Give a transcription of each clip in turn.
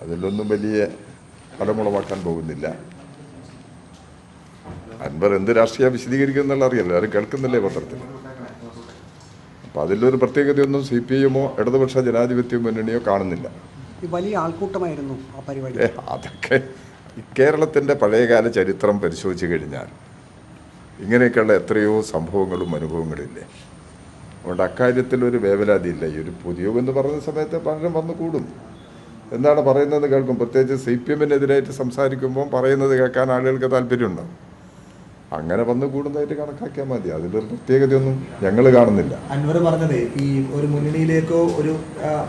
അതിലൊന്നും വലിയ ഫലമുളവാക്കാൻ പോകുന്നില്ല. അൻവർ എന്ത് രാഷ്ട്രീയ വിശദീകരിക്കുന്നുള്ള അറിയാലോ ആരും കേൾക്കുന്നില്ലേ പത്രത്തിൽ? അപ്പൊ അതിലൊരു പ്രത്യേകതയൊന്നും സി പി എമ്മോ ഇടതുപക്ഷ ജനാധിപത്യ മുന്നണിയോ കാണുന്നില്ല. വലിയ ആൾക്കൂട്ടമായിരുന്നു ആ പരിപാടി. അതൊക്കെ കേരളത്തിന്റെ കേരളത്തിന്റെ പഴയകാല ചരിത്രം പരിശോധിച്ച് കഴിഞ്ഞാൽ ഇങ്ങനെയൊക്കെയുള്ള എത്രയോ സംഭവങ്ങളും അനുഭവങ്ങളില്ലേ? അതുകൊണ്ട് അക്കാര്യത്തിൽ ഒരു വേവലാതിയില്ല. ഈ ഒരു പുതിയ എന്ന് പറഞ്ഞ സമയത്ത് പലരും വന്നു കൂടും. എന്താണ് പറയുന്നത് കേൾക്കും. പ്രത്യേകിച്ച് സി പി എമ്മിനെതിരായിട്ട് സംസാരിക്കുമ്പോൾ പറയുന്നത് കേൾക്കാൻ ആളുകൾക്ക് താല്പര്യമുണ്ടാവും അങ്ങനെ വന്ന് കൂടുന്നതായിട്ട് കണക്കാക്കിയാൽ മതി. അതിലൊരു പ്രത്യേകതയൊന്നും ഞങ്ങൾ കാണുന്നില്ല. അൻവർ പറഞ്ഞത് ഈ ഒരു മുന്നണിയിലേക്കോ ഒരു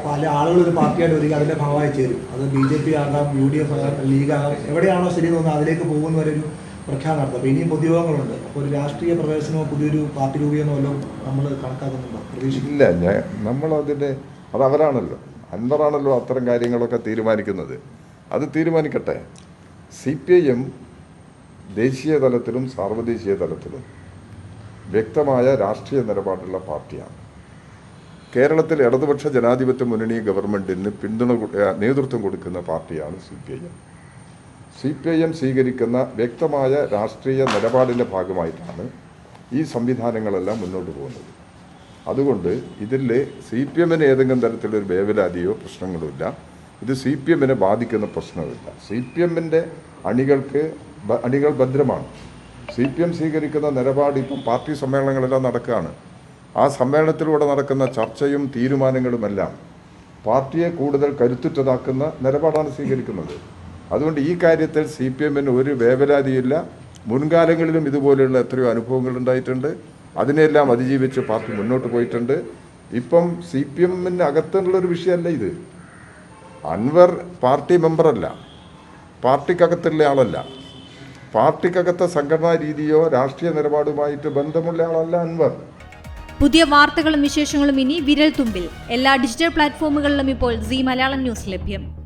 പല ആളുകൾ ഒരു പാർട്ടിയായിട്ട് ഒരുക്കി അതിന്റെ ഭാഗമായി ചേരും. അത് ബി ജെ പി ആകാം യു ഡി എഫ് ആകാം ലീഗ് ആകാം എവിടെയാണോ ശരി തോന്നുന്നത് അതിലേക്ക് പോകുന്ന വരെ ഒരു പ്രഖ്യാപനം നടത്തും. അപ്പോൾ ഇനിയും പൊതുയോഗങ്ങളുണ്ട്. അപ്പോൾ ഒരു രാഷ്ട്രീയ പ്രവേശനമോ പുതിയൊരു പാർട്ടി രൂപീകരണമല്ലോ നമ്മൾ കണക്കാക്കുന്നുണ്ടോ? പ്രതീക്ഷിക്കില്ല ഞാൻ നമ്മളതിന്റെ അത് അവരാണല്ലോ. അൻവറാണല്ലോ അത്തരം കാര്യങ്ങളൊക്കെ തീരുമാനിക്കുന്നത്. അത് തീരുമാനിക്കട്ടെ. സി പി ഐ എം ദേശീയ തലത്തിലും സാർവദേശീയ തലത്തിലും വ്യക്തമായ രാഷ്ട്രീയ നിലപാടുള്ള പാർട്ടിയാണ്. കേരളത്തിൽ ഇടതുപക്ഷ ജനാധിപത്യ മുന്നണി ഗവൺമെന്റിന് പിന്തുണ നേതൃത്വം കൊടുക്കുന്ന പാർട്ടിയാണ് C P I M C P I M സ്വീകരിക്കുന്ന വ്യക്തമായ രാഷ്ട്രീയ നിലപാടിന്റെ ഭാഗമായിട്ടാണ് ഈ സംവിധാനങ്ങളെല്ലാം മുന്നോട്ട് പോകുന്നത്. അതുകൊണ്ട് ഇതിൽ സി പി എമ്മിന് ഏതെങ്കിലും തരത്തിലൊരു വേവലാതിയോ പ്രശ്നങ്ങളോ ഇല്ല. ഇത് സി പി എമ്മിനെ ബാധിക്കുന്ന പ്രശ്നമില്ല. സി പി എമ്മിന്റെ അണികൾക്ക് അണികൾ ഭദ്രമാണ്. സി പി എം സ്വീകരിക്കുന്ന നിലപാട് ഇപ്പം പാർട്ടി സമ്മേളനങ്ങളെല്ലാം നടക്കുകയാണ്. ആ സമ്മേളനത്തിലൂടെ നടക്കുന്ന ചർച്ചയും തീരുമാനങ്ങളുമെല്ലാം പാർട്ടിയെ കൂടുതൽ കരുത്തുറ്റതാക്കുന്ന നിലപാടാണ് സ്വീകരിക്കുന്നത്. അതുകൊണ്ട് ഈ കാര്യത്തിൽ സി പി എമ്മിന് ഒരു വേവലാതിയില്ല. മുൻകാലങ്ങളിലും ഇതുപോലെയുള്ള എത്രയോ അനുഭവങ്ങൾ ഉണ്ടായിട്ടുണ്ട്. അതിനെല്ലാം അതിജീവിച്ച് പാർട്ടി മുന്നോട്ട് പോയിട്ടുണ്ട്. ഇപ്പം സി പി എമ്മിന് അകത്തുള്ള ഒരു വിഷയമല്ല ഇത്. അൻവർ പാർട്ടി മെമ്പറല്ല. പാർട്ടിക്കകത്തുള്ള ആളല്ല. പാർട്ടിക്കകത്തെ സംഘടനാ രീതിയോ രാഷ്ട്രീയ നിലപാടുമായിട്ട് ബന്ധമുള്ള ആളല്ല അൻവർ. പുതിയ വാർത്തകളും വിശേഷങ്ങളും ഇനി വിരൽ തുമ്പിൽ എല്ലാ ഡിജിറ്റൽ പ്ലാറ്റ്ഫോമുകളിലും ഇപ്പോൾ സി മലയാളം ന്യൂസ് ലഭ്യം.